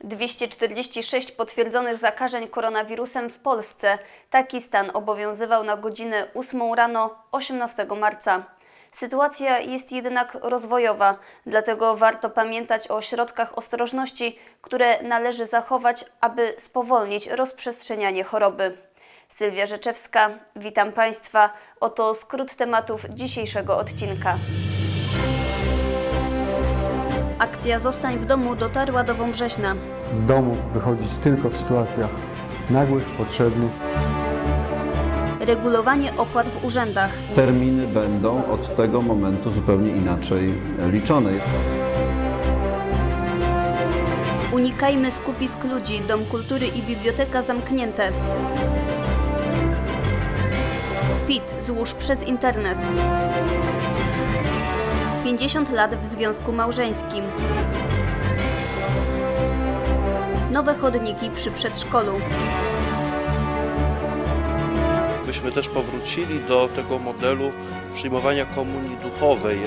246 potwierdzonych zakażeń koronawirusem w Polsce. Taki stan obowiązywał na godzinę 8 rano 18 marca. Sytuacja jest jednak rozwojowa, dlatego warto pamiętać o środkach ostrożności, które należy zachować, aby spowolnić rozprzestrzenianie choroby. Sylwia Rzeczewska, witam Państwa. Oto skrót tematów dzisiejszego odcinka. Akcja Zostań w domu dotarła do Wąbrzeźna. z domu wychodzić tylko w sytuacjach nagłych, potrzebnych. Regulowanie opłat w urzędach. Terminy będą od tego momentu zupełnie inaczej liczone. Unikajmy skupisk ludzi, dom kultury i biblioteka zamknięte. PIT złóż przez internet. 50 lat w związku małżeńskim. Nowe chodniki przy przedszkolu. byśmy też powrócili do tego modelu przyjmowania komunii duchowej.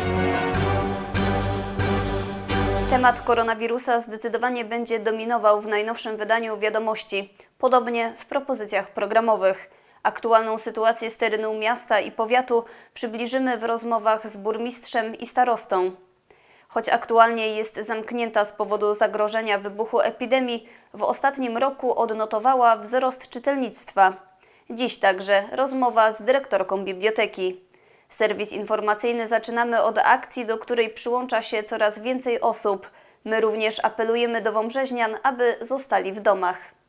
Temat koronawirusa zdecydowanie będzie dominował w najnowszym wydaniu wiadomości, podobnie w propozycjach programowych. Aktualną sytuację z terenu miasta i powiatu przybliżymy w rozmowach z burmistrzem i starostą. Choć aktualnie jest zamknięta z powodu zagrożenia wybuchu epidemii, w ostatnim roku odnotowała wzrost czytelnictwa. Dziś także rozmowa z dyrektorką biblioteki. Serwis informacyjny zaczynamy od akcji, do której przyłącza się coraz więcej osób. My również apelujemy do Wąbrzeźnian, aby zostali w domach.